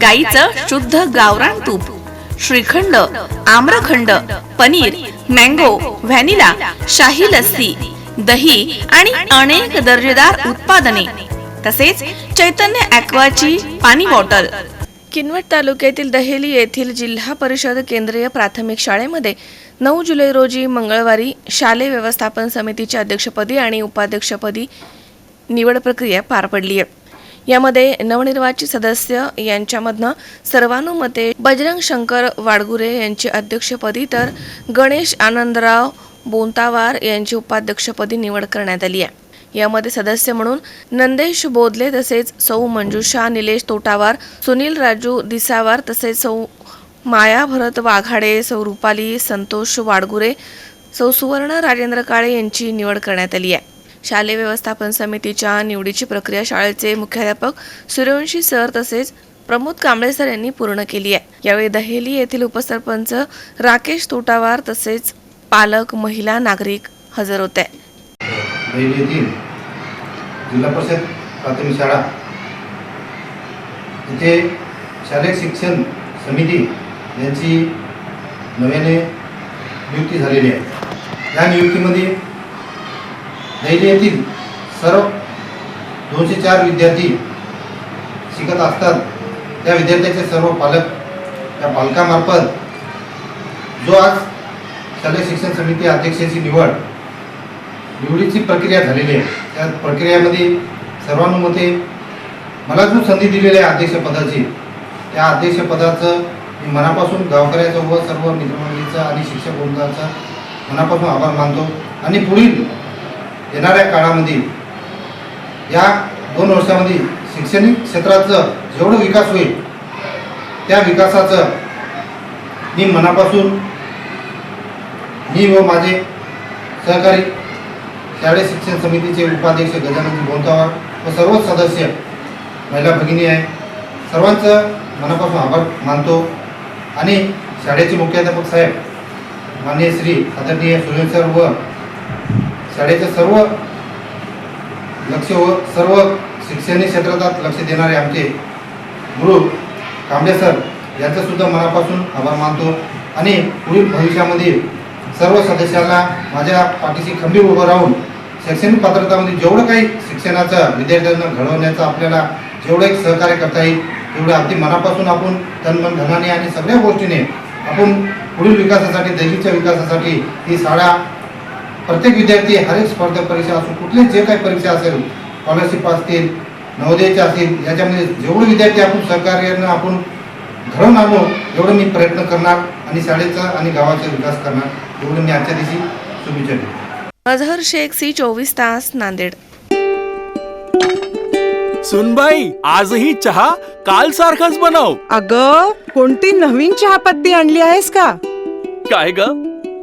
गाईचं शुद्ध गावरान तूप श्रीखंड आम्रखंड पनीर मँगो व्हॅनिला शाही लस्सी दही आणि अनेक दर्जेदार उत्पादने. तसेच चैतन्य ॲक्वाची पाणी बॉटल. किनवट तालुक्यातील दहेली येथील जिल्हा परिषद केंद्रीय प्राथमिक शाळेमध्ये नऊ जुलै रोजी मंगळवारी शालेय व्यवस्थापन समितीच्या अध्यक्षपदी आणि उपाध्यक्षपदी निवड प्रक्रिया पार पडली आहे यामध्ये नवनिर्वाचित सदस्य यांच्यामधनं सर्वानुमते बजरंग शंकर वाडगुरे यांची अध्यक्षपदी तर गणेश आनंदराव बोंतावार यांची उपाध्यक्षपदी निवड करण्यात आली आहे. यामध्ये सदस्य म्हणून नंदेश बोधले तसेच सौ मंजुषा निलेश तोटावार सुनील राजू दिसावार तसेच सौ माया भरत वाघाडे सौ रुपाली संतोष वाडगुरे सौ सुवर्ण राजेंद्र काळे यांची निवड करण्यात आली आहे. शालेय व्यवस्थापन समितीच्या निवडीची प्रक्रिया शाळेचे मुख्याध्यापक सूर्यवंशी सर तसेच प्रमोद कांबळे सर यांनी पूर्ण केली आहे. यावेळी दहेली येथील उपसरपंच राकेश तोटावार तसेच पालक महिला नागरिक हजर होते. जिल्हा परिषद प्राथमिक शाळा इथे शालेय शिक्षण समिती यांची नव्याने नियुक्ती झालेली आहे. या नियुक्तीमध्ये दहिली येथील सर्व दोनशे चार विद्यार्थी शिकत असतात त्या विद्यार्थ्याचे सर्व पालक त्या पालकामार्फत जो आज शालेय शिक्षण समिती अध्यक्षाची निवड निवडीची प्रक्रिया झालेली आहे. त्या प्रक्रियेमध्ये सर्वानुमते मला जो संधी दिलेली आहे अध्यक्षपदाची त्या अध्यक्षपदाचं मी मनापासून गावकऱ्याचं व सर्व मित्रमंडळीचं आणि शिक्षक वृंदाचं मनापासून आभार मानतो. आणि पुढील येणाऱ्या काळामध्ये या दोन वर्षामध्ये शैक्षणिक क्षेत्राचं जेवढं विकास होईल त्या विकासाचं मी मनापासून मी व माझे सहकारी शाळेय शिक्षण समितीचे उपाध्यक्ष गजानन बोलतावार व सर्व सदस्य महिला भगिनी आहे सर्वांचं मनापासून आभार मानतो. आणि शाळेचे मुख्याध्यापक साहेब माननीय श्री आदरणीय सुरेश सर व शाळेचे सर्व लक्ष व सर्व शैक्षणिक क्षेत्रात लक्ष देणारे आमचे गुरु कांबळे सर यांचंसुद्धा मनापासून आभार मानतो. आणि पुढील भविष्यामध्ये सर्व सदस्यांना माझ्या पाठीशी खंबीर उभं राहून शैक्षणिक पात्रतामध्ये जेवढं काही शिक्षणाचं विद्यार्थ्यांना घडवण्याचं आपल्याला जेवढं एक सहकार्य करता येईल तेवढं अगदी मनापासून आपण तनमन धनाने आणि सगळ्या गोष्टीने आपण पुढील विकासासाठी दैनिकच्या विकासासाठी ही शाळा प्रत्येक विद्यार्थी हर एक स्पर्धा परीक्षा असो कुठले जे काही परीक्षा असेल स्कॉलरशिप असतील नवोदयाच्या असतील याच्यामध्ये जेवढे विद्यार्थी आपण सहकार्यानं आपण घडवून आणू एवढं मी प्रयत्न करणार आणि शाळेचा आणि गावाचा विकास करणार एवढं मी आजच्या दिवशी शुभेच्छा देतो. अझहर शेख सी चोवीस तास नांदेड. सुनबाई आजही चहा काल सारखाच बनव. अग कोणती नवीन चहापत्ती आणली आहेस का? काय ग?